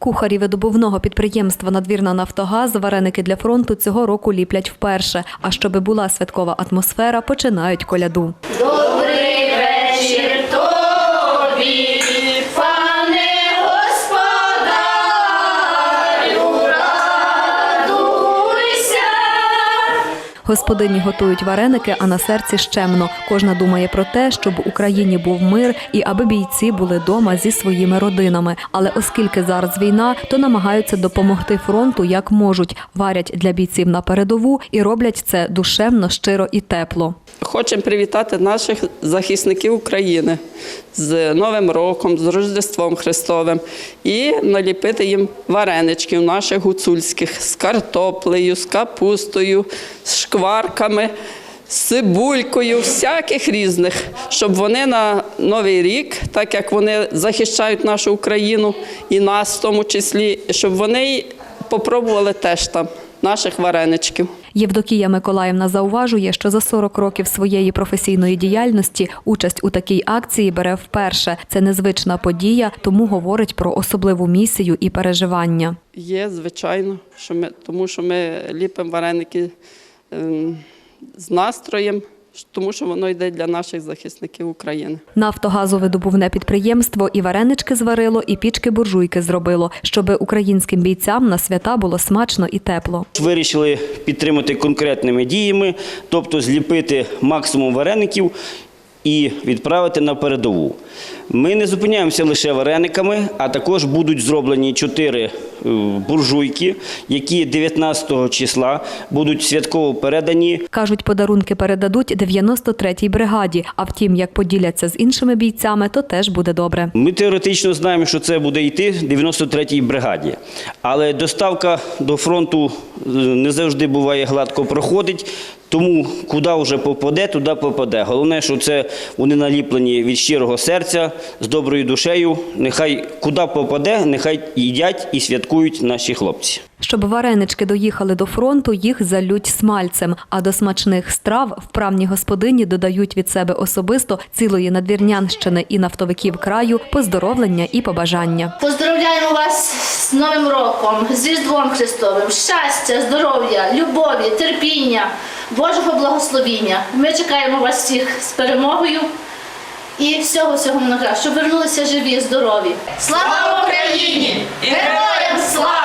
Кухарі видобувного підприємства Надвірна Нафтогаз вареники для фронту цього року ліплять вперше. А щоби була святкова атмосфера, починають коляду. Добрий Господині готують вареники, а на серці щемно. Кожна думає про те, щоб в Україні був мир і аби бійці були дома зі своїми родинами. Але оскільки зараз війна, то намагаються допомогти фронту як можуть. Варять для бійців на передову і роблять це душевно, щиро і тепло. Хочемо привітати наших захисників України з Новим роком, з Рождеством Христовим і наліпити їм вареничків наших гуцульських з картоплею, з капустою, з шкварками, з цибулькою, всяких різних, щоб вони на Новий рік, так як вони захищають нашу Україну і нас в тому числі, щоб вони попробували теж там наших вареничків. Євдокія Миколаївна зауважує, що за 40 років своєї професійної діяльності участь у такій акції бере вперше. Це незвична подія, тому говорить про особливу місію і переживання. Є, звичайно, що ми, тому що ми ліпимо вареники з настроєм, тому що воно йде для наших захисників України. Нафтогазовидобувне підприємство і варенички зварило, і пічки буржуйки зробило, щоб українським бійцям на свята було смачно і тепло. Вирішили підтримати конкретними діями, тобто зліпити максимум вареників і відправити на передову. Ми не зупиняємося лише варениками, а також будуть зроблені чотири е, буржуйки, які 19 числа будуть святково передані Кажуть, подарунки передадуть 93-й бригаді. А втім, як поділяться з іншими бійцями, то теж буде добре. Ми теоретично знаємо, що це буде йти 93-й бригаді, але доставка до фронту е, не завжди буває гладко проходить. Тому куди вже попаде, туди попаде. Головне, що це вони наліплені від щирого серця, з доброю душею. Нехай куди попаде, нехай їдять і святкують наші хлопці. Щоб варенички доїхали до фронту, їх залють смальцем. А до смачних страв вправні господині додають від себе особисто цілої надвірнянщини і нафтовиків краю поздоровлення і побажання. Поздравляємо вас з Новим роком, з Різдвом Христовим, щастя, здоров'я, любові, терпіння, Божого благословіння. Ми чекаємо вас всіх з перемогою і всього всього найкращого, щоб вернулися живі, здорові. Слава Україні! Героям слава!